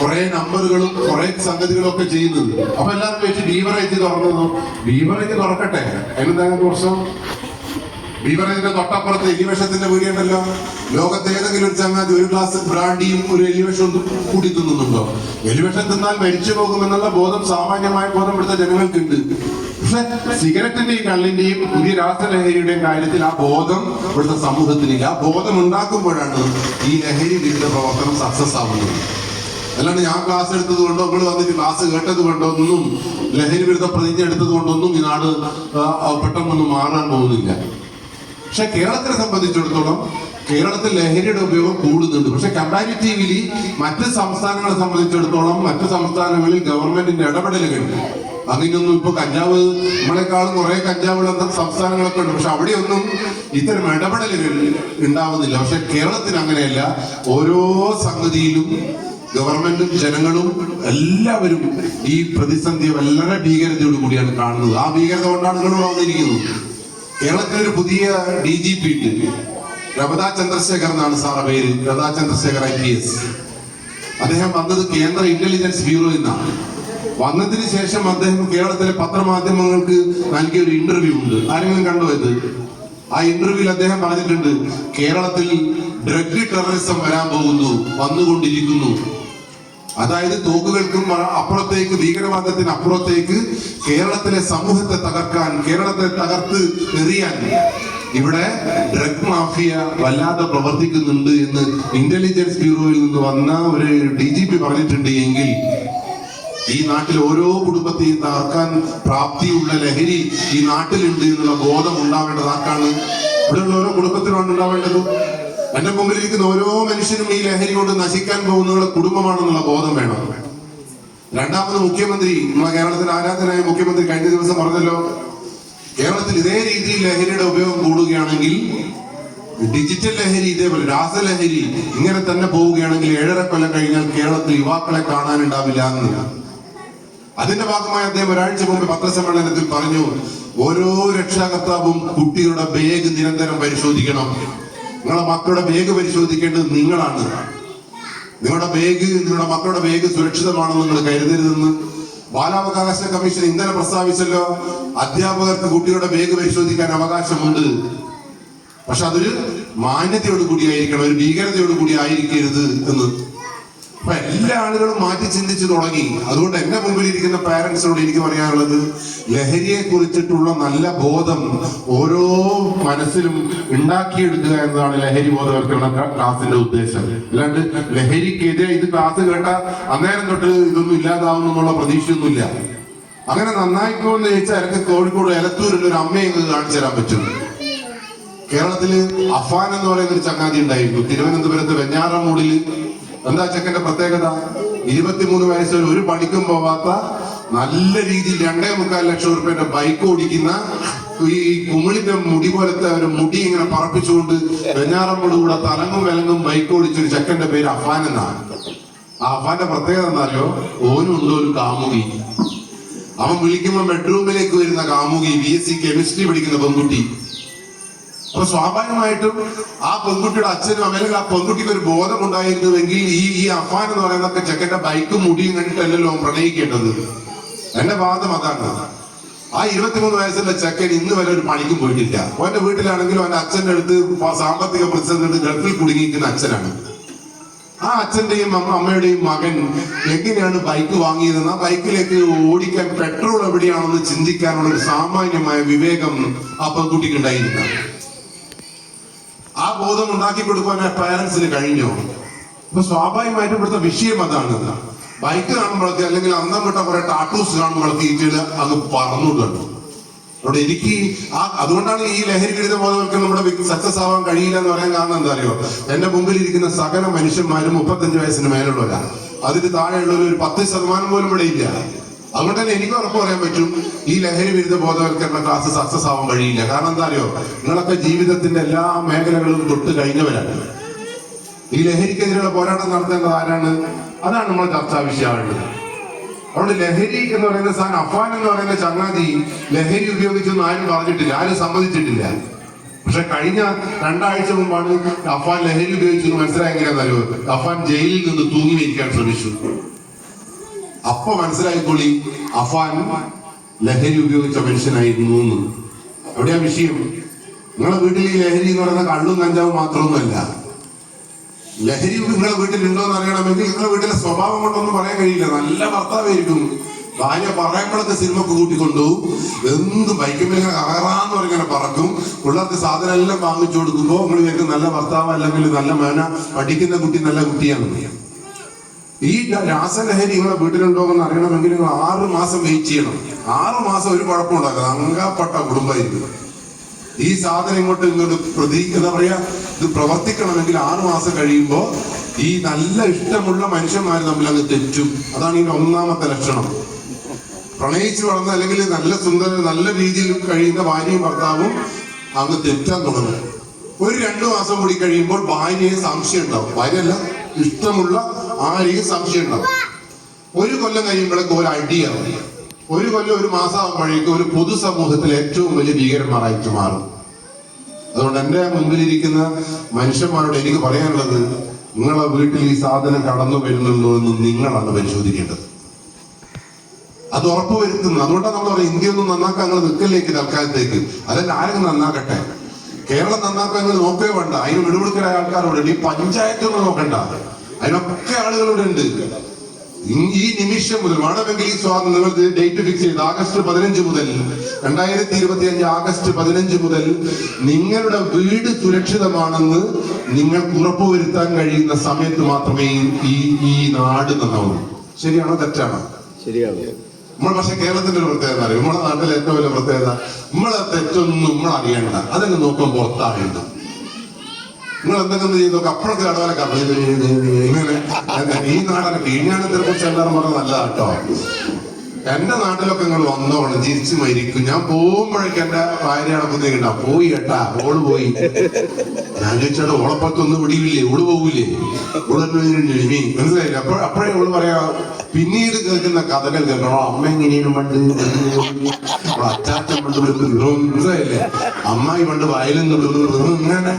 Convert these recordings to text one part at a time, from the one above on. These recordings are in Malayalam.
കുറെ നമ്പറുകളും കുറെ സംഗതികളും ഒക്കെ ചെയ്യുന്നത്. അപ്പൊ എല്ലാവരും വെച്ച് ബീവറേജ് തുറന്നു ബീവറേജ് തുറക്കട്ടെ. എന്താണ് പ്രശ്നം? ബീവറേജിന്റെ തൊട്ടപ്പുറത്ത് എലിവേഷത്തിന്റെ വീടിയുണ്ടല്ലോ ലോകത്തെ ഏതെങ്കിലും ഒരു ചങ്ങാതി ഒരു ഗ്ലാസ് ബ്രാൻഡിയും ഒരു എലിവേഷം കൂടി തിന്നുന്നുണ്ടോ? എലിവേഷൻ തിന്നാൽ മരിച്ചു പോകുമെന്നുള്ള ബോധം സാമാന്യമായ ബോധം ഇവിടുത്തെ ജനങ്ങൾക്കുണ്ട്. പക്ഷെ സിഗരറ്റിന്റെയും കള്ളിന്റെയും പുതിയ രാസലഹരിയുടെയും കാര്യത്തിൽ ആ ബോധം ഇവിടുത്തെ സമൂഹത്തിനില്ല. ആ ബോധം ഉണ്ടാക്കുമ്പോഴാണ് ഈ ലഹരി വിരുദ്ധ പ്രവർത്തനം സക്സസ് ആവുന്നത്. അല്ലാണ്ട് ഞാൻ ക്ലാസ് എടുത്തത് കൊണ്ടോ നിങ്ങൾ വന്നിട്ട് ക്ലാസ് കേട്ടത് കൊണ്ടോ ഒന്നും ലഹരി വിരുദ്ധ പ്രതിജ്ഞ എടുത്തത് കൊണ്ടൊന്നും ഈ നാട് പെട്ടെന്നൊന്നും മാറാൻ പോകുന്നില്ല. പക്ഷെ കേരളത്തിനെ സംബന്ധിച്ചിടത്തോളം കേരളത്തിൽ ലഹരിയുടെ ഉപയോഗം കൂടുന്നുണ്ട്. പക്ഷെ കമ്പാരിറ്റീവ്ലി മറ്റ് സംസ്ഥാനങ്ങളെ സംബന്ധിച്ചിടത്തോളം മറ്റ് സംസ്ഥാനങ്ങളിൽ ഗവൺമെന്റിന്റെ ഇടപെടലുകൾ അങ്ങനെയൊന്നും ഇപ്പൊ കഞ്ചാവ് നമ്മളെക്കാളും കുറെ കഞ്ചാവുള്ള സംസ്ഥാനങ്ങളൊക്കെ ഉണ്ട്. പക്ഷെ അവിടെയൊന്നും ഇത്തരം ഇടപെടലുകൾ ഉണ്ടാവുന്നില്ല. പക്ഷെ കേരളത്തിന് അങ്ങനെയല്ല. ഓരോ സംഗതിയിലും ഗവൺമെന്റും ജനങ്ങളും എല്ലാവരും ഈ പ്രതിസന്ധി വളരെ ഭീകരതയോട് കൂടിയാണ് കാണുന്നത്. ആ ഭീകരത കൊണ്ടാണ് നിങ്ങൾ വന്നിരിക്കുന്നത്. കേരളത്തിൽ ഒരു പുതിയ ഡി ജി പി ഉണ്ട്. രമതാ ചന്ദ്രശേഖർ എന്നാണ് സാറ പേര്. രമതാ ചന്ദ്രശേഖർ ഐ പി എസ് അദ്ദേഹം വന്നത് കേന്ദ്ര ഇന്റലിജൻസ് ബ്യൂറോ എന്നാണ്. വന്നതിന് ശേഷം അദ്ദേഹം കേരളത്തിലെ പത്രമാധ്യമങ്ങൾക്ക് നൽകിയ ഒരു ഇന്റർവ്യൂ ഉണ്ട്. ആരെങ്കിലും കണ്ടോ ഇത്? ആ ഇന്റർവ്യൂവിൽ അദ്ദേഹം പറഞ്ഞിട്ടുണ്ട് കേരളത്തിൽ ഡ്രഗ് ടെററിസം വരാൻ പോകുന്നു വന്നുകൊണ്ടിരിക്കുന്നു. അതായത് തോക്കുകൾക്കും അപ്പുറത്തേക്ക് ഭീകരവാദത്തിന് അപ്പുറത്തേക്ക് കേരളത്തിലെ സമൂഹത്തെ തകർക്കാൻ കേരളത്തെ തകർത്ത് എറിയാൻ ഇവിടെ ഡ്രഗ് മാഫിയ വല്ലാതെ പ്രവർത്തിക്കുന്നുണ്ട് എന്ന് ഇന്റലിജൻസ് ബ്യൂറോയിൽ നിന്ന് വന്ന ഒരു ഡി ജി പി പറഞ്ഞിട്ടുണ്ട് എങ്കിൽ ഈ നാട്ടിൽ ഓരോ കുടുംബത്തെയും തകർക്കാൻ പ്രാപ്തിയുള്ള ലഹരി ഈ നാട്ടിലുണ്ട് എന്നുള്ള ബോധം ഉണ്ടാവേണ്ടത് ആർക്കാണ്? ഇവിടെയുള്ള ഓരോ കുടുംബത്തിനാണ് ഉണ്ടാവേണ്ടത്. എന്റെ മുമ്പിലിരിക്കുന്ന ഓരോ മനുഷ്യനും ഈ ലഹരി കൊണ്ട് നശിക്കാൻ പോകുന്നവരുടെ കുടുംബമാണെന്നുള്ള ബോധം വേണം. രണ്ടാമത് മുഖ്യമന്ത്രി നമ്മളെ കേരളത്തിൽ ആരാധനായ മുഖ്യമന്ത്രി കഴിഞ്ഞ ദിവസം പറഞ്ഞല്ലോ കേരളത്തിൽ ഇതേ രീതിയിൽ ലഹരിയുടെ ഉപയോഗം കൂടുകയാണെങ്കിൽ ഡിജിറ്റൽ ലഹരി ഇതേപോലെ രാസലഹരി ഇങ്ങനെ തന്നെ പോവുകയാണെങ്കിൽ ഏഴര കൊല്ലം കഴിഞ്ഞാൽ കേരളത്തിൽ യുവാക്കളെ കാണാനുണ്ടാവില്ല അതിന്റെ ഭാഗമായി അദ്ദേഹം ഒരാഴ്ച മുമ്പ് പത്രസമ്മേളനത്തിൽ പറഞ്ഞു ഓരോ രക്ഷാകർത്താവും കുട്ടികളുടെ ബാഗ് നിരന്തരം പരിശോധിക്കണം. നിങ്ങളെ മക്കളുടെ ബാഗ് പരിശോധിക്കേണ്ടത് നിങ്ങളാണ്. നിങ്ങളുടെ ബാഗ് നിങ്ങളുടെ മക്കളുടെ ബാഗ് സുരക്ഷിതമാണെന്ന് നിങ്ങൾ കരുതരുതെന്ന് ബാലാവകാശ കമ്മീഷൻ ഇന്നലെ പ്രസ്താവിച്ചല്ലോ. അധ്യാപകർക്ക് കുട്ടികളുടെ ബാഗ് പരിശോധിക്കാൻ അവകാശമുണ്ട്. പക്ഷെ അതൊരു മാന്യതയോട് കൂടിയായിരിക്കണം ഒരു ഭീകരതയോട് കൂടി ആയിരിക്കരുത് എന്ന്. അപ്പൊ എല്ലാ ആളുകളും മാറ്റി ചിന്തിച്ചു തുടങ്ങി. അതുകൊണ്ട് എന്റെ മുമ്പിൽ ഇരിക്കുന്ന പാരന്റ്സിനോട് എനിക്ക് പറയാനുള്ളത് ലഹരിയെ കുറിച്ചിട്ടുള്ള നല്ല ബോധം ഓരോ മനസ്സിലും ഉണ്ടാക്കിയെടുക്കുക എന്നതാണ് ലഹരി ബോധവൽക്കരണ ക്ലാ- ക്ലാസിന്റെ ഉദ്ദേശം. അല്ലാണ്ട് ലഹരിക്കെതിരെ ഇത് ക്ലാസ് കേട്ട അന്നേരം തൊട്ട് ഇതൊന്നും ഇല്ലാതാവും എന്നുള്ള പ്രതീക്ഷയൊന്നുമില്ല. അങ്ങനെ നന്നായിക്കോന്ന് ചോദിച്ചാൽ എനിക്ക് കോഴിക്കോട് എലത്തൂരിൽ ഒരു അമ്മയെ കാണിച്ചു തരാൻ പറ്റും. കേരളത്തിൽ അഫാൻ എന്ന് പറയുന്ന ഒരു ചങ്ങാതി ഉണ്ടായിരുന്നു. തിരുവനന്തപുരത്ത് വെഞ്ഞാറമൂടിൽ എന്താ ചെക്കന്റെ പ്രത്യേകത? ഇരുപത്തിമൂന്ന് വയസ്സിൽ ഒരു പണിക്കും പോവാത്ത നല്ല രീതിയിൽ രണ്ടേ മുക്കാൽ ലക്ഷം റുപ്യന്റെ ബൈക്ക് ഓടിക്കുന്ന ഈ കുമിളിന്റെ മുടി പോലത്തെ ഒരു മുടി ഇങ്ങനെ പറപ്പിച്ചുകൊണ്ട് വെഞ്ഞാറമ്മൂട് കൂടെ തലങ്ങും വിലങ്ങും ബൈക്ക് ഓടിച്ചൊരു ചെക്കന്റെ പേര് അഫാൻ എന്നാണ്. ആ അഫാന്റെ പ്രത്യേകത എന്താണല്ലോ ഓനുണ്ട് ഒരു കാമുകി. അവൻ വിളിക്കുമ്പോ ബെഡ്റൂമിലേക്ക് വരുന്ന കാമുകി ബി എസ് സി കെമിസ്ട്രി പഠിക്കുന്ന പെൺകുട്ടി. അപ്പൊ സ്വാഭാവികമായിട്ടും ആ പെൺകുട്ടിയുടെ അച്ഛനും അമ്മയിലും ആ പെൺകുട്ടിക്ക് ഒരു ബോധം ഉണ്ടായിരുന്നുവെങ്കിൽ ഈ ഈ അഫാൻ എന്ന് പറയുന്നൊക്കെ ചെക്കന്റെ ബൈക്ക് മുടിയും കണ്ടിട്ടല്ലല്ലോ പ്രണയിക്കേണ്ടത്. എന്റെ വാദം അതാണ്. ആ ഇരുപത്തിമൂന്ന് വയസ്സുള്ള ചെക്കൻ ഇന്ന് വരെ ഒരു പണിക്കും പോയിട്ടില്ല. അവന്റെ വീട്ടിലാണെങ്കിലും അവന്റെ അച്ഛന്റെ അടുത്ത് സാമ്പത്തിക പ്രതിസന്ധി ഗൾഫിൽ കുടുങ്ങിയിരിക്കുന്ന അച്ഛനാണ്. ആ അച്ഛന്റെയും അമ്മയുടെയും മകൻ എങ്ങനെയാണ് ബൈക്ക് വാങ്ങിയതെന്ന് ആ ബൈക്കിലേക്ക് ഓടിക്കാൻ പെട്രോൾ എവിടെയാണെന്ന് ചിന്തിക്കാനുള്ള ഒരു സാമാന്യമായ വിവേകം ആ പെൺകുട്ടിക്ക് ഉണ്ടായിരുന്ന ബോധം ഉണ്ടാക്കി കൊടുക്കാൻ പേരൻസിന് കഴിഞ്ഞു. അപ്പൊ സ്വാഭാവികമായിട്ടും ഇവിടുത്തെ വിഷയം അതാണ്. ബൈക്ക് കാണുമ്പോഴൊക്കെ അല്ലെങ്കിൽ അന്തം വിട്ട കുറെ ടാറ്റൂസ് കാണുമ്പോഴൊക്കെ ഈ അത് പറന്നു കണ്ടു. അവിടെ എനിക്ക് ആ അതുകൊണ്ടാണ് ഈ ലഹരി വിരുദ്ധ ബോധവൽക്കരണം നമ്മുടെ സക്സസ് ആവാൻ കഴിയില്ല എന്ന് പറയാൻ കാരണം എന്താ അറിയോ എന്റെ മുമ്പിൽ ഇരിക്കുന്ന സകല മനുഷ്യന്മാരും മുപ്പത്തഞ്ച് വയസ്സിന് മേലുള്ളവരാണ് അതിന് താഴെയുള്ളവർ ഒരു പത്ത് ശതമാനം പോലും ഇവിടെ ഇല്ല. അതുകൊണ്ട് തന്നെ എനിക്ക് ഉറപ്പ് പറയാൻ പറ്റും ഈ ലഹരി വിരുദ്ധ ബോധവൽക്കരണ ക്ലാസ് സക്സസ് ആവാൻ കഴിയില്ല കാരണം എന്താ അറിയോ? നിങ്ങളൊക്കെ ജീവിതത്തിന്റെ എല്ലാ മേഖലകളും തൊട്ട് കഴിഞ്ഞവരാണ്. ഈ ലഹരിക്കെതിരെയുള്ള പോരാട്ടം നടത്തേണ്ടത് ആരാണ്? അതാണ് നമ്മൾ ചർച്ചാ വിഷയമായിട്ട് അതുകൊണ്ട് ലഹരി എന്ന് പറയുന്ന സാധനം അഫാൻ എന്ന് പറയുന്ന ചങ്ങാതി ലഹരി ഉപയോഗിച്ചൊന്നും ആരും പറഞ്ഞിട്ടില്ല ആരും സമ്മതിച്ചിട്ടില്ല. പക്ഷെ കഴിഞ്ഞ രണ്ടാഴ്ച മുമ്പാണ് അഫാൻ ലഹരി ഉപയോഗിച്ചെന്ന് മനസ്സിലായെങ്കിലും അഫാൻ ജയിലിൽ നിന്ന് തൂങ്ങി മരിക്കാൻ ശ്രമിച്ചു. അപ്പൊ മനസ്സിലായിക്കൊള്ളി അഫാൻ ലഹരി ഉപയോഗിച്ച മനുഷ്യനായിരുന്നു എന്ന്. എവിടെയാ വിഷയം? നിങ്ങളെ വീട്ടിൽ ഈ ലഹരി എന്ന് പറയുന്ന കള്ളും കഞ്ചാവും മാത്രമൊന്നുമല്ല. ലഹരി നിങ്ങളെ വീട്ടിലുണ്ടോ എന്ന് അറിയണമെങ്കിൽ നിങ്ങളെ വീട്ടിലെ സ്വഭാവം കൊണ്ടൊന്നും പറയാൻ കഴിയില്ല. നല്ല ഭർത്താവായിരിക്കും. ഭാര്യ പറയുമ്പോഴത്തെ സിനിമക്ക് കൂട്ടിക്കൊണ്ടുപോകും എന്ത് ബൈക്കുമ്പോൾ ഇങ്ങനെ കയറാന്ന് പറഞ്ഞിങ്ങനെ പറക്കും. പിള്ളേർക്ക് സാധനം എല്ലാം വാങ്ങിച്ചു കൊടുക്കുമ്പോൾ നിങ്ങൾ നല്ല ഭർത്താവ് അല്ലെങ്കിൽ നല്ല മേന പഠിക്കുന്ന കുട്ടി നല്ല കുട്ടിയാണ് ഈ രാസലഹരി നിങ്ങളെ വീട്ടിലുണ്ടോ എന്ന് അറിയണമെങ്കിൽ നിങ്ങൾ ആറ് മാസം വെയിറ്റ് ചെയ്യണം. ആറ് മാസം ഒരു കുഴപ്പമുണ്ടാക്കുക അങ്കാപ്പെട്ട കുടുംബമായിരിക്കും ഈ സാധനം ഇങ്ങോട്ട് ഇങ്ങോട്ട് പ്രതി എന്താ പറയാ ഇത് പ്രവർത്തിക്കണമെങ്കിൽ ആറു മാസം കഴിയുമ്പോൾ ഈ നല്ല ഇഷ്ടമുള്ള മനുഷ്യന്മാർ തമ്മിൽ അങ്ങ് തെറ്റും. അതാണ് ഇതിന്റെ ഒന്നാമത്തെ ലക്ഷണം. പ്രണയിച്ചു വളർന്ന അല്ലെങ്കിൽ നല്ല സുന്ദര നല്ല രീതിയിൽ കഴിയുന്ന ഭാര്യയും ഭർത്താവും അങ്ങ് തെറ്റാൻ തുടങ്ങും. ഒരു രണ്ടു മാസം കൂടി കഴിയുമ്പോൾ ഭാര്യയെ സംശയം ഉണ്ടാവും. ഭാര്യയല്ല ഇഷ്ടമുള്ള ആരെയും സംശയം ഉണ്ടാവും. ഒരു കൊല്ലം കഴിയുമ്പോഴേക്ക് ഒരു അടിയാവും ഒരു കൊല്ലം ഒരു മാസം ആകുമ്പോഴേക്കും ഒരു പൊതുസമൂഹത്തിൽ ഏറ്റവും വലിയ ഭീകരന്മാരായിട്ട് മാറും. അതുകൊണ്ട് എന്റെ മുമ്പിലിരിക്കുന്ന മനുഷ്യന്മാരോട് എനിക്ക് പറയാനുള്ളത് നിങ്ങളെ വീട്ടിൽ ഈ സാധനം കടന്നു വരുന്നുണ്ടോ എന്ന് നിങ്ങളാണ് പരിശോധിക്കേണ്ടത്. അത് ഉറപ്പുവരുത്തുന്നു അതുകൊണ്ടാണ് നമ്മൾ പറയുന്നത് ഇന്ത്യ ഒന്നും നന്നാക്കാൻ നിങ്ങൾ നിൽക്കലേക്ക് തൽക്കാലത്തേക്ക്? അതല്ല ആരെങ്കിലും നന്നാക്കട്ടെ. കേരളം നന്നാക്കാൻ നിങ്ങൾ നോക്കേ വേണ്ട. അതിന് വിടുവിടുക്കലായ ആൾക്കാരോട് ഈ പഞ്ചായത്തൊന്നും നോക്കണ്ട. അതിനൊക്കെ ആളുകളുടെ ഉണ്ട്. ഈ നിമിഷം മുതൽ വേണമെങ്കിൽ ഈ സ്വാതന്ത്ര്യം നിങ്ങൾ ഡേറ്റ് ഫിക്സ് ചെയ്ത് ആഗസ്റ്റ് പതിനഞ്ച് മുതൽ രണ്ടായിരത്തി ഇരുപത്തി അഞ്ച് ആഗസ്റ്റ് പതിനഞ്ച് മുതൽ നിങ്ങളുടെ വീട് സുരക്ഷിതമാണെന്ന് നിങ്ങൾക്ക് ഉറപ്പുവരുത്താൻ കഴിയുന്ന സമയത്ത് മാത്രമേ ഈ ഈ നാട് നന്നാവൂ. ശരിയാണോ തെറ്റാണോ? ശരിയാണ് നമ്മൾ പക്ഷെ കേരളത്തിന്റെ ഒരു പ്രത്യേകത അറിയാം? നമ്മളെ നാട്ടിലെ ഏറ്റവും വലിയ പ്രത്യേകത നമ്മളെ തെറ്റൊന്നും നമ്മൾ അറിയണ്ട അതെന്നെ നോക്കുമ്പോൾ പുറത്താകേണ്ട നിങ്ങൾ എന്തെങ്കിലും ചെയ്തൊക്കെ അപ്പോഴൊക്കെ കടവലൊക്കെ ഇങ്ങനെ ഈ നാടനെ കീഴ്ഞ്ഞാണത്തിനെ കുറിച്ച് എല്ലാവരും പറഞ്ഞത് നല്ല കേട്ടോ. എന്റെ നാട്ടിലൊക്കെ നിങ്ങൾ വന്നോണം ജീവിച്ച് മരിക്കും. ഞാൻ പോകുമ്പോഴേക്ക് എന്റെ ഭാര്യ നടക്കുന്നേക്കണ്ട പോയി കേട്ടാ ഓൾ പോയി. ഞാൻ ചോദിച്ചാൽ ഓളപ്പത്തൊന്നും പിടിയില്ലേ ഓൾ പോകൂലേ? ഓളി മനസ്സിലായില്ല? അപ്പോൾ അപ്പോഴേ ഓൾ പറയാ പിന്നീട് കേൾക്കുന്ന കഥകൾ കേൾക്കണോ. അമ്മ എങ്ങനെയാണ് പണ്ട്? അച്ചാച്ചൻ പണ്ട് മനസ്സിലായില്ലേ? അമ്മായി പണ്ട് വയലിൽ നിന്ന് ഇങ്ങനെ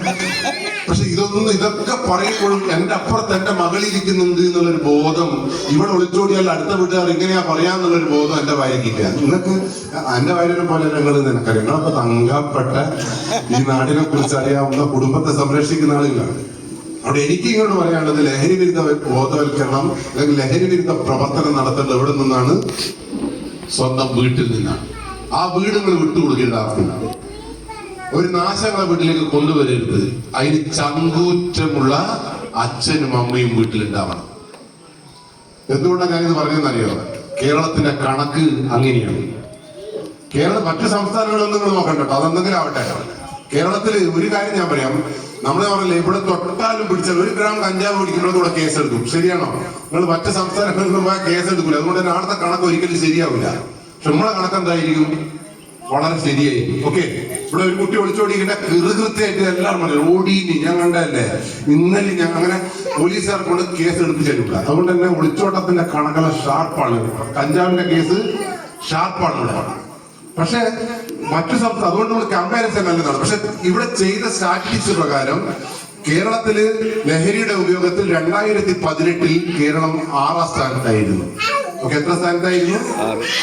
പക്ഷെ ഇതൊന്നും ഇതൊക്കെ പറയുമ്പോഴും എന്റെ അപ്പുറത്ത് എന്റെ മകളിരിക്കുന്നുണ്ട് എന്നുള്ളൊരു ബോധം ഇവിടെ ഒളിച്ചോടിയാൽ അടുത്ത വീട്ടുകാർ ഇങ്ങനെയാ പറയാന്നുള്ളൊരു ബോധം എന്റെ ഭാര്യക്കില്ല നിങ്ങൾക്ക് എന്റെ ഭാര്യനെ പോലെ ഞങ്ങൾ നിനക്കറിയാം. നിങ്ങളൊക്കെ തങ്കപ്പെട്ട ഈ നാടിനെ കുറിച്ച് അറിയാവുന്ന കുടുംബത്തെ സംരക്ഷിക്കുന്ന ആളുകളാണ് അവിടെ എനിക്ക് ഇങ്ങോട്ട് പറയാനുള്ളത് ലഹരി വിരുദ്ധ ബോധവൽക്കരണം അല്ലെങ്കിൽ ലഹരി വിരുദ്ധ പ്രവർത്തനം നടത്തേണ്ടത് എവിടെ നിന്നാണ്? സ്വന്തം വീട്ടിൽ നിന്നാണ്. ആ വീടുകൾ വിട്ടുകൊടുക്കേണ്ട ആർക്കില്ല ഒരു നാശങ്ങളെ വീട്ടിലേക്ക് കൊണ്ടുവരരുത്. അതിന് ചങ്കൂറ്റമുള്ള അച്ഛനും അമ്മയും വീട്ടിലുണ്ടാവണം. എന്തുകൊണ്ടാണ് ഞാനിത് പറഞ്ഞതെന്നറിയോ? കേരളത്തിന്റെ കണക്ക് അങ്ങനെയാണ്. കേരളം മറ്റു സംസ്ഥാനങ്ങളൊന്നും നിങ്ങൾ നോക്കണ്ട അതെന്തെങ്കിലും ആവട്ടെ. കേരളത്തിൽ ഒരു കാര്യം ഞാൻ പറയാം. നമ്മൾ പറഞ്ഞില്ലേ ഇവിടെ തൊട്ടാലും പിടിച്ചാൽ ഒരു ഗ്രാം കഞ്ചാവ് പിടിക്കുമ്പോൾ കൂടെ കേസ് എടുക്കും. ശരിയാണോ? നിങ്ങൾ മറ്റു സംസ്ഥാനങ്ങളിൽ പോയാൽ കേസ് എടുക്കില്ല അതുകൊണ്ട് തന്നെ അവിടുത്തെ കണക്ക് ഒരിക്കലും ശരിയാവില്ല. പക്ഷെ നമ്മളെ കണക്ക് എന്തായിരിക്കും? വളരെ ശരിയായിരിക്കും. ഓക്കെ? ഇവിടെ ഒരു കുട്ടി ഒളിച്ചോടിക്കേണ്ട കൃത്യമായിട്ട് എല്ലാവരും പറഞ്ഞു ഓടീനി ഞാൻ കണ്ടല്ലേ ഇന്നലെ ഞാൻ അങ്ങനെ പോലീസുകാർ കൊണ്ട് കേസ് എടുപ്പിച്ചിട്ടില്ല അതുകൊണ്ട് തന്നെ ഒളിച്ചോട്ടത്തിന്റെ കണക്കല ഷാർപ്പാണ് കഞ്ചാവിന്റെ കേസ് ഷാർപ്പാണ് ഇവിടെ. പക്ഷെ മറ്റു സംസ്ഥാനം അതുകൊണ്ട് നമ്മൾ കമ്പാരിസൺ നല്ലതാണ്. പക്ഷെ ഇവിടെ ചെയ്ത സ്റ്റാറ്റിസ്റ്റിക്സ് പ്രകാരം കേരളത്തിൽ ലഹരിയുടെ ഉപയോഗത്തിൽ രണ്ടായിരത്തി പതിനെട്ടിൽ കേരളം ആറാം സ്ഥാനത്തായിരുന്നു. ഓക്കെ എത്ര സ്ഥാനത്തായിരുന്നു?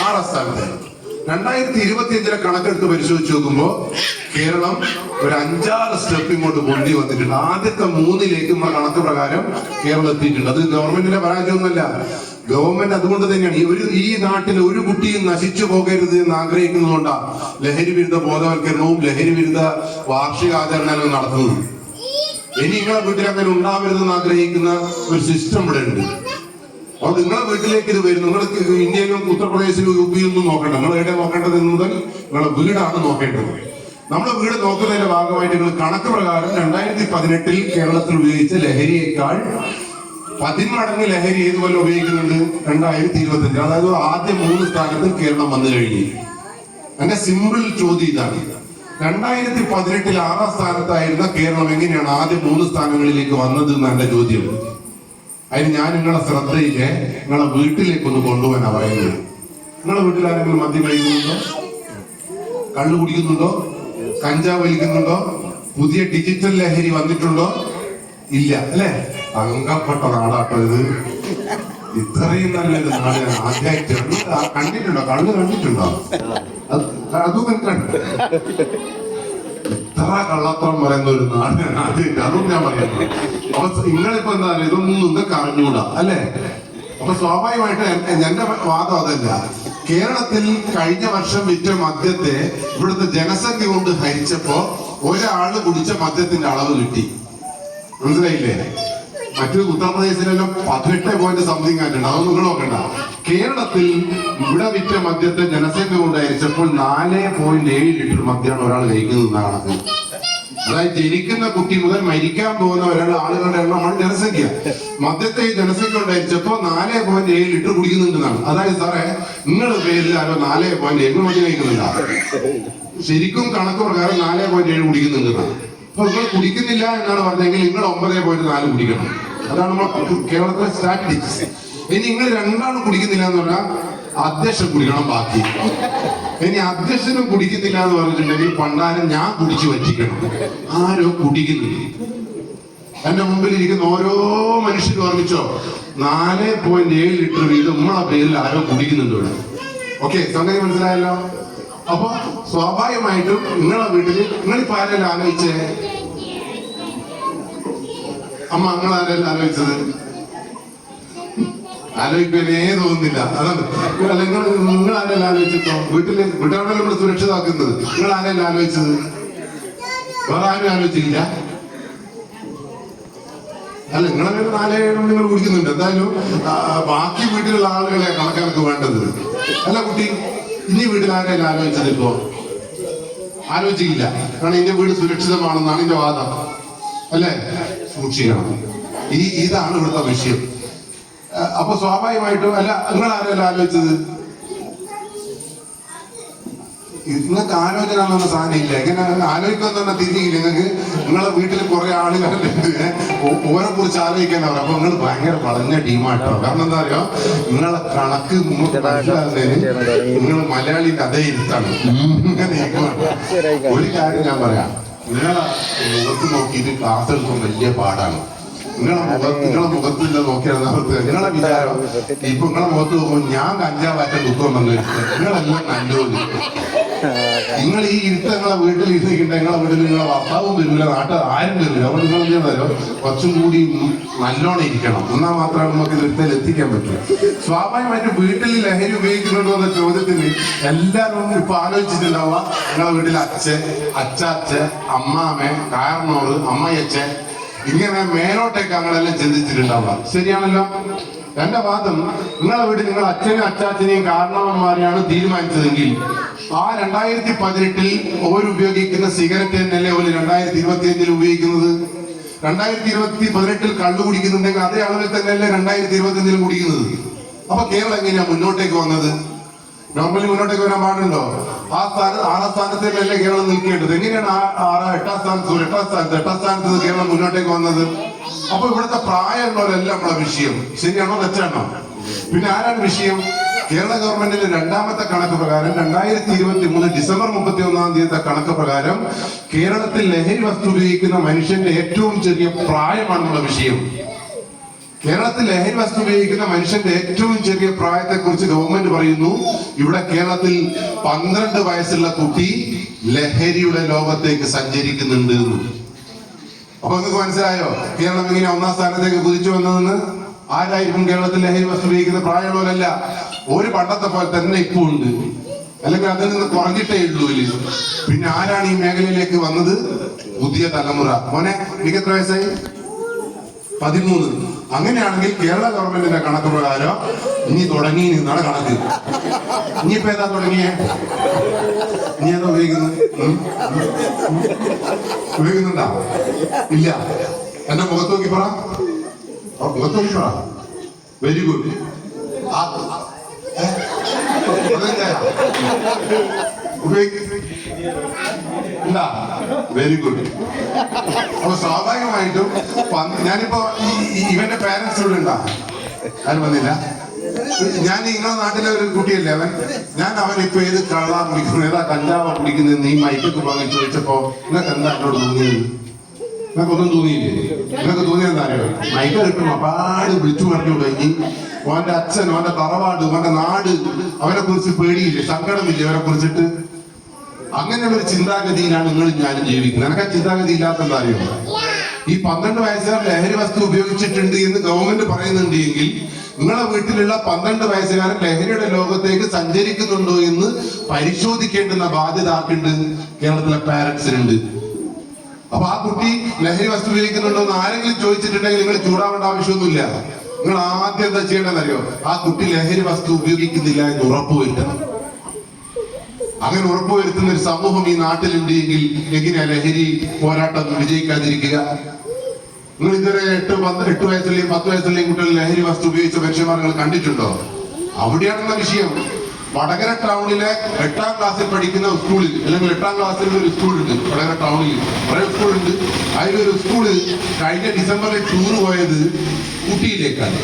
ആറാം സ്ഥാനത്തായിരുന്നു. രണ്ടായിരത്തി ഇരുപത്തി അഞ്ചിലെ കണക്കെടുത്ത് പരിശോധിച്ച് നോക്കുമ്പോ കേരളം ഒരു അഞ്ചാറ് സ്റ്റെപ്പ് ഇങ്ങോട്ട് പൊന്തി വന്നിട്ടുണ്ട്. ആദ്യത്തെ മൂന്നിലേക്ക് കണക്ക് പ്രകാരം കേരളം എത്തിയിട്ടുണ്ട്. അത് ഗവൺമെന്റിന്റെ പരാജയമൊന്നുമല്ല. ഗവൺമെന്റ് അതുകൊണ്ട് തന്നെയാണ്. ഈ ഒരു ഈ നാട്ടിൽ ഒരു കുട്ടിയും നശിച്ചു പോകരുത് എന്ന് ആഗ്രഹിക്കുന്നതുകൊണ്ടാണ് ലഹരി വിരുദ്ധ ബോധവൽക്കരണവും ലഹരി വിരുദ്ധ വാർഷികാചരണങ്ങളും നടത്തുന്നത്. ഇനി നിങ്ങളെ വീട്ടിൽ അങ്ങനെ ഉണ്ടാവരുതെന്ന് ആഗ്രഹിക്കുന്ന ഒരു സിസ്റ്റം ഇവിടെ ഉണ്ട് അപ്പോൾ നിങ്ങളെ വീട്ടിലേക്ക് ഇത് വരും നിങ്ങൾക്ക് ഇന്ത്യയിലും ഉത്തർപ്രദേശിലും യു പിയിലും ഒന്നും നോക്കണ്ട. നിങ്ങൾ എവിടെ നോക്കേണ്ടത് എന്ന് മുതൽ നിങ്ങളെ വീടാണ് നോക്കേണ്ടത്. നമ്മുടെ വീട് നോക്കുന്നതിന്റെ ഭാഗമായിട്ട് നിങ്ങൾ കണക്ക് പ്രകാരം രണ്ടായിരത്തി പതിനെട്ടിൽ കേരളത്തിൽ ഉപയോഗിച്ച ലഹരിയേക്കാൾ പതിന്മടങ്ങ് ലഹരി ഏത് കൊല്ലം ഉപയോഗിക്കുന്നുണ്ട്? രണ്ടായിരത്തി ഇരുപത്തി അതായത് ആദ്യ മൂന്ന് സ്ഥാനത്ത് കേരളം വന്നു കഴിഞ്ഞു. എന്റെ സിമ്പിൾ ചോദ്യം ഇതാണ്. രണ്ടായിരത്തി പതിനെട്ടിൽ ആറാം സ്ഥാനത്തായിരുന്ന കേരളം എങ്ങനെയാണ് ആദ്യ മൂന്ന് സ്ഥാനങ്ങളിലേക്ക് വന്നത് എന്നാണ് ചോദ്യം. അതിന് ഞാൻ നിങ്ങളെ ശ്രദ്ധയില്ല? നിങ്ങളെ വീട്ടിലേക്ക് ഒന്ന് കൊണ്ടുപോകാനാ പറയുന്നത്. നിങ്ങളെ വീട്ടിൽ ആരെങ്കിലും മദ്യം കഴിക്കുന്നുണ്ടോ? കള്ളു കുടിക്കുന്നുണ്ടോ? കഞ്ചാവ് വലിക്കുന്നുണ്ടോ? പുതിയ ഡിജിറ്റൽ ലഹരി വന്നിട്ടുണ്ടോ? ഇല്ല അല്ലെ? അംഗപ്പെട്ട നാടാട്ടോ ഇത്. ഇത്രയും നല്ലൊരു നാട് ആദ്യമായിട്ട് കണ്ടിട്ടുണ്ടോ? കള്ള് കണ്ടിട്ടുണ്ടോ? അത് കണ്ടിട്ടുണ്ട് കണ്ടു? ഇത്ര കള്ളത്തോളം പറയുന്ന ഒരു നാട് ഞാൻ ആദ്യമായിട്ട് അതും ഞാൻ പറയുന്നത് അപ്പൊ നിങ്ങളിപ്പോ എന്താ ഇതൊന്നും നിങ്ങൾക്ക് അറിഞ്ഞൂടാ അല്ലേ? അപ്പൊ സ്വാഭാവികമായിട്ട് എന്റെ വാദം അതല്ല. കേരളത്തിൽ കഴിഞ്ഞ വർഷം വിറ്റ മദ്യത്തെ ഇവിടുത്തെ ജനസംഖ്യ കൊണ്ട് ഹരിച്ചപ്പോ ഒരാൾ കുടിച്ച മദ്യത്തിന്റെ അളവ് കിട്ടി. മനസ്സിലായില്ലേ? മറ്റു ഉത്തർപ്രദേശിലെല്ലാം പതിനെട്ട് പോയിന്റ് സംതിങ് ആയിട്ടുണ്ട്. അതൊന്നും നിങ്ങൾ നോക്കണ്ട. കേരളത്തിൽ ഇവിടെ വിറ്റ മദ്യത്തെ ജനസംഖ്യ കൊണ്ട് ഹരിച്ചപ്പോൾ നാല് പോയിന്റ് ഏഴ് ലിറ്റർ മദ്യമാണ് ഒരാൾ കഴിക്കുന്നത് എന്നാണ് കണക്ക് അതായത് ജനിക്കുന്ന കുട്ടി മുതൽ മരിക്കാൻ പോകുന്ന ഒരാൾ ആളുകളുടെ എണ്ണമാണ് ജനസംഖ്യ. മദ്യത്തെ ജനസംഖ്യ ഉണ്ടായിരിച്ചപ്പോ നാല് പോയിന്റ് ഏഴ് ലിറ്റർ കുടിക്കുന്നുണ്ടെന്നാണ്. അതായത് സാറേ നിങ്ങളുടെ പേരിൽ ആരോ നാല് പോയിന്റ് ഏഴ് മദ്യം കഴിക്കുന്നില്ല ശരിക്കും കണക്ക് പ്രകാരം നാല് പോയിന്റ് ഏഴ് കുടിക്കുന്നുണ്ടെന്നാണ്. അപ്പൊ നിങ്ങൾ കുടിക്കുന്നില്ല എന്നാണ് പറഞ്ഞെങ്കിൽ നിങ്ങൾ ഒമ്പത് പോയിട്ട് നാല് കുടിക്കണം. അതാണ് നമ്മൾ കേരളത്തിലെ സ്റ്റാറ്റിസ്റ്റിക്സ് ഇനി നിങ്ങൾ രണ്ടാളും കുടിക്കുന്നില്ല എന്ന് പറഞ്ഞാൽ അധ്യക്ഷൻ കുടിക്കണം ബാക്കി. ഇനി അധ്യക്ഷനും കുടിക്കുന്നില്ല എന്ന് പറഞ്ഞിട്ടുണ്ടെങ്കിൽ പണ്ടാരം ഞാൻ കുടിച്ചു വറ്റിക്കണം. ആരോ കുടിക്കുന്നില്ല. എന്റെ മുമ്പിൽ ഇരിക്കുന്ന ഓരോ മനുഷ്യരും ഓർമ്മിച്ചോ? നാല് പോയിന്റ് ഏഴ് ലിറ്റർ വീതം നമ്മളെ പേരിൽ ആരോ കുടിക്കുന്നുണ്ട് ഇവിടെ. ഓക്കെ സംഗതി മനസ്സിലായല്ലോ? അപ്പൊ സ്വാഭാവികമായിട്ടും നിങ്ങളെ വീട്ടിൽ നിങ്ങളിപ്പ ആരെല്ലാം ആലോചിച്ചേ? അമ്മ നിങ്ങൾ ആരെല്ലാം ആലോചിച്ചത്? ആലോചിക്കാനേ തോന്നുന്നില്ല. അതാണ്. നിങ്ങൾ നിങ്ങൾ ആരെല്ലാം ആലോചിച്ചിട്ടോ? വീട്ടിൽ വീട്ടാണല്ലോ നമ്മൾ സുരക്ഷിതാക്കുന്നത് നിങ്ങൾ ആരെല്ലാം ആലോചിച്ചത്? വേറെ ആരും ആലോചിച്ചില്ല? അല്ല നിങ്ങളെ നാലേഴ് നിങ്ങൾ കുടിക്കുന്നുണ്ട്. എന്തായാലും ബാക്കി വീട്ടിലുള്ള ആളുകളെ കണക്കാർക്ക് വേണ്ടത്. അല്ല കുട്ടി? ഇനി ആലോചിച്ചത് ഇപ്പോ? ആലോചിക്കില്ല. കാരണം എന്റെ വീട് സുരക്ഷിതമാണെന്നാണ് ഇന്റെ വാദം. അല്ലേ? സൂക്ഷിക്കണം. ഈ ഇതാണ് ഇവിടുത്തെ വിഷയം. അപ്പൊ സ്വാഭാവികമായിട്ടും അല്ല നിങ്ങൾ ആരെല്ലാം ആലോചിച്ചത്? നിങ്ങൾക്ക് ആലോചന എന്നുള്ള സാധനം ഇല്ല എങ്ങനെ ആലോചിക്കാൻ തന്നെ തിരിഞ്ഞില്ല നിങ്ങൾക്ക് നിങ്ങളെ വീട്ടിൽ കുറെ ആളുകളുണ്ട്. ഓരോ കുറിച്ച് ആലോചിക്കാൻ പറയും അപ്പൊ നിങ്ങൾ ഭയങ്കര വളഞ്ഞ ടീമാട്ടോ കാരണം എന്താ അറിയോ നിങ്ങളെ കണക്ക് നിങ്ങൾ മലയാളി കഥയിരുത്താണ്. ഒരു കാര്യം ഞാൻ പറയാം. നിങ്ങളെ മുഖത്ത് നോക്കിയിട്ട് ക്ലാസ് എടുക്കാൻ വലിയ പാടാണ്. നിങ്ങളെ മുഖത്ത് നിങ്ങളെ മുഖത്തില്ല നമുക്ക് നിങ്ങളെ വിചാരം ഇപ്പൊ നിങ്ങളെ മുഖത്ത് നോക്കുമ്പോൾ ഞാൻ കഞ്ചാവാറ്റ ദുഃഖം വന്നു നിങ്ങളെല്ലാം നല്ലത് നിങ്ങൾ ഈ ഇരുത്ത നിങ്ങളെ വീട്ടിൽ ഇരുന്നിട്ടുണ്ട് നിങ്ങളെ വീട്ടിൽ നിങ്ങളെ ഭർത്താവും വരില്ല നാട്ടിൽ ആരും വരില്ല അപ്പോൾ നിങ്ങൾ എന്ത് ചെയ്താലോ കുറച്ചും കൂടി നല്ലോണം ഇരിക്കണം. എന്നാൽ മാത്രമാണ് നമുക്ക് ഇരുത്തയിൽ എത്തിക്കാൻ പറ്റും സ്വാഭാവികമായിട്ടും വീട്ടിൽ ലഹരി ഉപയോഗിക്കുന്നുണ്ടോ എന്ന ചോദ്യത്തിന് എല്ലാവരും ഇപ്പൊ ആലോചിച്ചിട്ടുണ്ടാവുക. നിങ്ങളെ വീട്ടിൽ അച്ഛൻ അച്ചാച്ച അമ്മാമ കാരണോറ് അമ്മയച്ഛൻ ഇങ്ങനെ മേലോട്ടേക്ക് അങ്ങനെല്ലാം ചിന്തിച്ചിട്ടുണ്ടാവുക. ശരിയാണല്ലോ? എന്റെ വാദം നിങ്ങളെ വീട് നിങ്ങൾ അച്ഛനും അച്ചാച്ചനെയും കാരണവന്മാരെയാണ് തീരുമാനിച്ചതെങ്കിൽ ആ രണ്ടായിരത്തി പതിനെട്ടിൽ ഓര് ഉപയോഗിക്കുന്ന സിഗരറ്റ് തന്നെയല്ലേ ഒരു രണ്ടായിരത്തി ഇരുപത്തി അഞ്ചിൽ ഉപയോഗിക്കുന്നത്? രണ്ടായിരത്തി ഇരുപത്തി പതിനെട്ടിൽ കള്ളു കുടിക്കുന്നുണ്ടെങ്കിൽ അതേ അളവിൽ തന്നെയല്ലേ രണ്ടായിരത്തി ഇരുപത്തി അഞ്ചിൽ കുടിക്കുന്നത്? അപ്പൊ കേരളം എങ്ങനെയാ മുന്നോട്ടേക്ക് വന്നത്? നോർമലി മുന്നോട്ടേക്ക് വരാൻ പാടുണ്ടോ? ആ സ്ഥാനം ആറാം സ്ഥാനത്തേക്കല്ലേ കേരളം നിൽക്കേണ്ടത്? എങ്ങനെയാണ് ആ ആറാം എട്ടാം സ്ഥാനത്ത് എട്ടാം സ്ഥാനത്ത് എട്ടാം സ്ഥാനത്ത് കേരളം മുന്നോട്ടേക്ക് വന്നത്? അപ്പൊ ഇവിടുത്തെ പ്രായമുള്ളവരെല്ലാം നമ്മളെ വിഷയം. ശരിയാണോ തെറ്റാണോ? പിന്നെ ആരാണ് വിഷയം? കേരള ഗവൺമെന്റിന്റെ രണ്ടാമത്തെ കണക്ക് പ്രകാരം രണ്ടായിരത്തി ഇരുപത്തി മൂന്ന് ഡിസംബർ മുപ്പത്തി ഒന്നാം തീയതി കണക്ക് പ്രകാരം കേരളത്തിൽ ലഹരി വസ്തു ഉപയോഗിക്കുന്ന മനുഷ്യന്റെ ഏറ്റവും ചെറിയ പ്രായമാണ് നമ്മുടെ വിഷയം. കേരളത്തിൽ ലഹരി വസ്തു ഉപയോഗിക്കുന്ന മനുഷ്യന്റെ ഏറ്റവും ചെറിയ പ്രായത്തെ കുറിച്ച് ഗവൺമെന്റ് പറയുന്നു ഇവിടെ കേരളത്തിൽ പന്ത്രണ്ട് വയസ്സുള്ള കുട്ടി ലഹരിയുടെ ലോകത്തേക്ക് സഞ്ചരിക്കുന്നുണ്ട് എന്ന്. അപ്പൊ നിങ്ങൾക്ക് മനസ്സിലായോ? കേരളം ഇങ്ങനെ ഒന്നാം സ്ഥാനത്തേക്ക് കുതിച്ചു വന്നതെന്ന് ആരായിരിക്കും കേരളത്തിൽ ലഹരി വസ്തു ഉപയോഗിക്കുന്ന പ്രായമുള്ളവരല്ല ഒരു പണ്ടത്തെ പോലെ തന്നെ ഇപ്പൊ ഉണ്ട്. അല്ലെങ്കിൽ അതിൽ നിന്ന് കുറഞ്ഞിട്ടേ ഉള്ളൂ പിന്നെ ആരാണ് ഈ മേഖലയിലേക്ക് വന്നത്? പുതിയ തലമുറ. മോനെ എനിക്ക് എത്ര വയസ്സായി? പതിമൂന്ന്. അങ്ങനെയാണെങ്കിൽ കേരള ഗവൺമെന്റിന്റെ കണക്ക് പ്രകാരം ഇനി തുടങ്ങി നിന്നാണ് കണക്ക്. ഇനിയിപ്പോ ഏതാ തുടങ്ങിയേ? ഇനി ഏതാ ഉപയോഗിക്കുന്നത്? ഉപയോഗിക്കുന്നുണ്ടോ? ഇല്ല. എന്റെ മുഖത്ത് നോക്കി പറ. മുഖത്ത് നോക്കി പറ. വെരി ഗുഡ് വെരി ഗുഡ് അപ്പൊ സ്വാഭാവികമായിട്ടും ഞാനിപ്പോ ഇവന്റെ പാരന്റ്സ് ഇവിടെ ഉണ്ടാ? ആരും വന്നില്ല. ഞാൻ നിങ്ങളുടെ നാട്ടിലെ ഒരു കുട്ടിയല്ലേ അവൻ? ഞാൻ അവൻ ഇപ്പൊ ഏത് കള്ള കുടിക്കുന്നു ഏതാ കഞ്ചാവ കുടിക്കുന്നത് നീ മൈക്കൊക്കെ വാങ്ങി ചോദിച്ചപ്പോ നിങ്ങൾക്ക് എന്താ എന്നോട് തോന്നിയത്? നിനക്കൊന്നും തോന്നിയില്ലേ? നിനക്ക് തോന്നിയത് അറിയോ? മൈക്ക് കിട്ടും അപ്പാട് വിളിച്ചു പറഞ്ഞു തുടങ്ങി അവന്റെ അച്ഛൻ അവന്റെ തറവാട് അവന്റെ നാട് അവനെ കുറിച്ച് പേടിയില്ലേ? സങ്കടമില്ലേ അവരെ കുറിച്ചിട്ട്? അങ്ങനെ ഒരു ചിന്താഗതിയിലാണ് നിങ്ങൾ ഞാനും ജീവിക്കുന്നത്. എനിക്ക് ആ ചിന്താഗതി ഇല്ലാത്ത എന്താ അറിയോ? ഈ പന്ത്രണ്ട് വയസ്സുകാർ ലഹരി വസ്തു ഉപയോഗിച്ചിട്ടുണ്ട് എന്ന് ഗവൺമെന്റ് പറയുന്നുണ്ട് എങ്കിൽ നിങ്ങളെ വീട്ടിലുള്ള പന്ത്രണ്ട് വയസ്സുകാരൻ ലഹരിയുടെ ലോകത്തേക്ക് സഞ്ചരിക്കുന്നുണ്ടോ എന്ന് പരിശോധിക്കേണ്ടുന്ന ബാധ്യത ആർക്കുണ്ട്? കേരളത്തിലെ പാരന്റ്സിനുണ്ട് അപ്പൊ ആ കുട്ടി ലഹരി വസ്തു ഉപയോഗിക്കുന്നുണ്ടോ എന്ന് ആരെങ്കിലും ചോദിച്ചിട്ടുണ്ടെങ്കിൽ നിങ്ങൾ ചൂടാവേണ്ട ആവശ്യമൊന്നുമില്ല. നിങ്ങൾ ആദ്യം എന്താ ചെയ്യേണ്ടതെന്നറിയോ? ആ കുട്ടി ലഹരി വസ്തു ഉപയോഗിക്കുന്നില്ല എന്ന് ഉറപ്പുവരുത്തണം. അങ്ങനെ ഉറപ്പുവരുത്തുന്ന ഒരു സമൂഹം ഈ നാട്ടിലുണ്ടെങ്കിൽ എങ്ങനെയാ ലഹരി പോരാട്ടം വിജയിക്കാതിരിക്കുക? നിങ്ങൾ ഇതുവരെ എട്ട് പത്ത് എട്ട് വയസ്സുള്ളയും പത്ത് വയസ്സുള്ളയും കുട്ടികൾ ലഹരി വസ്തു ഉപയോഗിച്ച മനുഷ്യന്മാർ കണ്ടിട്ടുണ്ടോ? അവിടെയാണെന്ന വിഷയം. വടകര ടൗണിലെ എട്ടാം ക്ലാസ്സിൽ പഠിക്കുന്ന സ്കൂളിൽ അല്ലെങ്കിൽ എട്ടാം ക്ലാസ്സിൽ ഒരു സ്കൂളുണ്ട് വടകര ടൗണിൽ. കുറെ സ്കൂളുണ്ട്. അതിലൊരു സ്കൂളിൽ കഴിഞ്ഞ ഡിസംബറിൽ ടൂർ പോയത് ഊട്ടിയിലേക്കാണ്.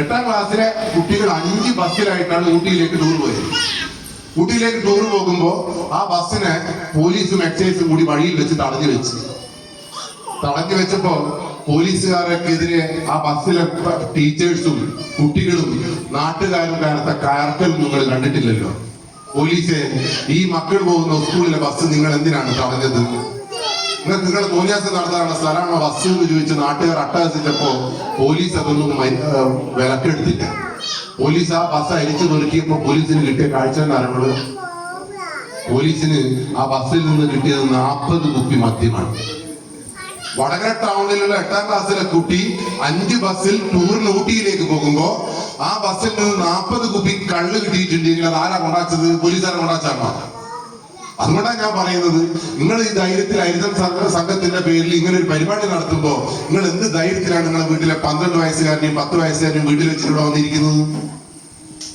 എട്ടാം ക്ലാസ്സിലെ കുട്ടികൾ അഞ്ച് ബസ്സിലായിട്ടാണ് ഊട്ടിയിലേക്ക് ടൂർ പോയത്. ഊട്ടിയിലേക്ക് ടൂർ പോകുമ്പോ ആ ബസ്സിനെ പോലീസും എക്സൈസും കൂടി വഴിയിൽ വെച്ച് തടഞ്ഞു വെച്ച്. തടഞ്ഞു വെച്ചപ്പോ പോലീസുകാർക്കെതിരെ ആ ബസ്സിലെ ടീച്ചേഴ്സും കുട്ടികളും നാട്ടുകാരും കാലത്തെ കയർക്കൽ നിങ്ങൾ കണ്ടിട്ടില്ലല്ലോ. പോലീസ് ഈ മക്കൾ പോകുന്ന സ്കൂളിലെ ബസ് നിങ്ങൾ എന്തിനാണ് തടഞ്ഞത്? നിങ്ങൾ നിങ്ങൾ തോന്നിയാസം നടത്താനുള്ള സ്ഥലമാണോ ബസ് എന്ന് ചോദിച്ച് നാട്ടുകാർ അട്ടഹസിച്ചപ്പോ പോലീസ് അതൊന്നും വിലക്കെടുത്തില്ല. പോലീസ് ആ ബസ് അരിച്ചു നോക്കിയപ്പോ പോലീസിന് കിട്ടിയ കാഴ്ച എന്താണ് പോലീസിന് ആ ബസ്സിൽ നിന്ന് കിട്ടിയത് നാൽപ്പത് കുപ്പി മദ്യമാണ്. വടകര ടൗണിലുള്ള എട്ടാം ക്ലാസ്സിലെ കുട്ടി അഞ്ച് ബസ്സിൽ ടൂറിന് ഊട്ടിയിലേക്ക് പോകുമ്പോ ആ ബസ്സിൽ നിന്ന് നാൽപ്പത് കുപ്പി കള്ള് കിട്ടിയിട്ടുണ്ടെങ്കിൽ അത് ആരാ കൊണ്ടാച്ചത്? പോലീസുകാരെ കൊണ്ടാച്ചാണോ അതുകൊണ്ടാണ് ഞാൻ പറയുന്നത്. നിങ്ങൾ ഈ ധൈര്യത്തിൽ ഹരിതം സംഘ സംഘത്തിന്റെ പേരിൽ ഇങ്ങനെ ഒരു പരിപാടി നടത്തുമ്പോ നിങ്ങൾ എന്ത് ധൈര്യത്തിലാണ് നിങ്ങളുടെ വീട്ടിലെ പന്ത്രണ്ട് വയസ്സുകാരനെയും പത്ത് വയസ്സുകാരനെയും വീട്ടിൽ വെച്ചിട്ട് ഇവിടെ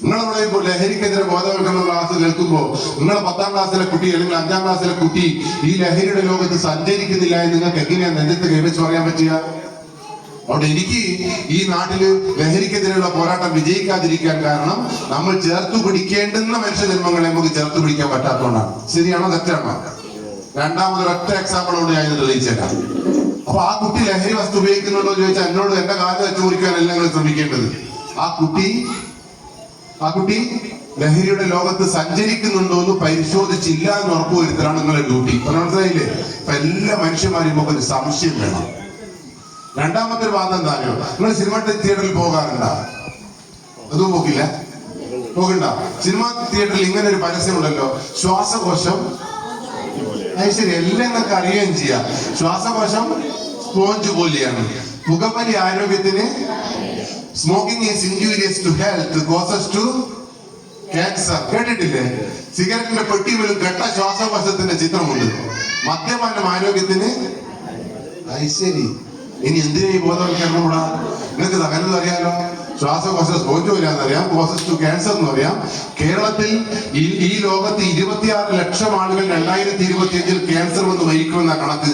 നിങ്ങളവിടെ ഇപ്പോൾ ലഹരിക്കെതിരെ ബോധവൽക്കരണ ക്ലാസ് കേൾക്കുമ്പോ നിങ്ങളെ പത്താം ക്ലാസ്സിലെ കുട്ടി അല്ലെങ്കിൽ അഞ്ചാം ക്ലാസ്സിലെ കുട്ടി ഈ ലഹരിയുടെ ലോകത്ത് സഞ്ചരിക്കുന്നില്ല എന്ന് നിങ്ങൾക്ക് എങ്ങനെയാണ് നെഞ്ചത്ത് കൈവച്ച് പറയാൻ പറ്റുക അതുകൊണ്ട് എനിക്ക് ഈ നാട്ടിൽ ലഹരിക്കെതിരെയുള്ള പോരാട്ടം വിജയിക്കാതിരിക്കാൻ കാരണം നമ്മൾ ചേർത്തു പിടിക്കേണ്ടുന്ന മനുഷ്യജന്മങ്ങളെ നമുക്ക് ചേർത്ത് പിടിക്കാൻ പറ്റാത്തതുകൊണ്ടാണ്. ശരിയാണോ തെറ്റാണോ? ഒറ്റ എക്സാമ്പിളോട് ഞാൻ തെളിയിച്ചേക്കാം അപ്പൊ ആ കുട്ടി ലഹരി വസ്തു ഉപയോഗിക്കുന്നുണ്ടോ ചോദിച്ചാൽ എന്നോട് എന്റെ കാലം വെച്ച് കുറിക്കാനല്ല നിങ്ങൾ ശ്രമിക്കേണ്ടത്. ആ കുട്ടി ആ കുട്ടി ലഹരിയുടെ ലോകത്ത് സഞ്ചരിക്കുന്നുണ്ടോ എന്ന് പരിശോധിച്ചില്ല എന്ന് ഉറപ്പുവരുത്തലാണ് നിങ്ങളുടെ ഡ്യൂട്ടി മനസ്സിലായില്ലേ? ഇപ്പൊ എല്ലാ മനുഷ്യന്മാരും ഒരു സംശയം വേണം. രണ്ടാമത്തെ വാദം എന്താണോ നിങ്ങൾ സിനിമ തിയേറ്ററിൽ പോകാറുണ്ട? അതും പോകില്ല പോകണ്ട സിനിമ തിയേറ്ററിൽ ഇങ്ങനെ ഒരു പരസ്യമുണ്ടല്ലോ ശ്വാസകോശം. അത് ശരി എല്ലാം നിങ്ങൾക്ക് അറിയുകയും ചെയ്യാം. ശ്വാസകോശം സ്പോഞ്ച് പോലെയാണ്. പുകവലി ആരോഗ്യത്തിന് smoking is injurious to health causes to cancer കേട്ടിട്ടില്ലേ? സിഗരറ്റിന്റെ പെട്ടിയിലും കെട്ട ശ്വാസകോശത്തിന്റെ ചിത്രമുണ്ട്. മദ്യപാനം ആരോഗ്യത്തിന് ശരി ഇനി എന്തിനാ ഈ ബോധവൽക്കരണം കൂടാ നിങ്ങൾക്ക് തകരുന്നത് അറിയാലോ? ശ്വാസകോശ സ്പോഞ്ച് അറിയാം കോസസ് ടു ക്യാൻസർ എന്ന് അറിയാം കേരളത്തിൽ ഈ ഈ ലോകത്ത് ഇരുപത്തിയാറ് ലക്ഷം ആളുകൾ രണ്ടായിരത്തി ഇരുപത്തി അഞ്ചിൽ ക്യാൻസർ വന്ന് മരിക്കുമെന്ന കണക്ക്.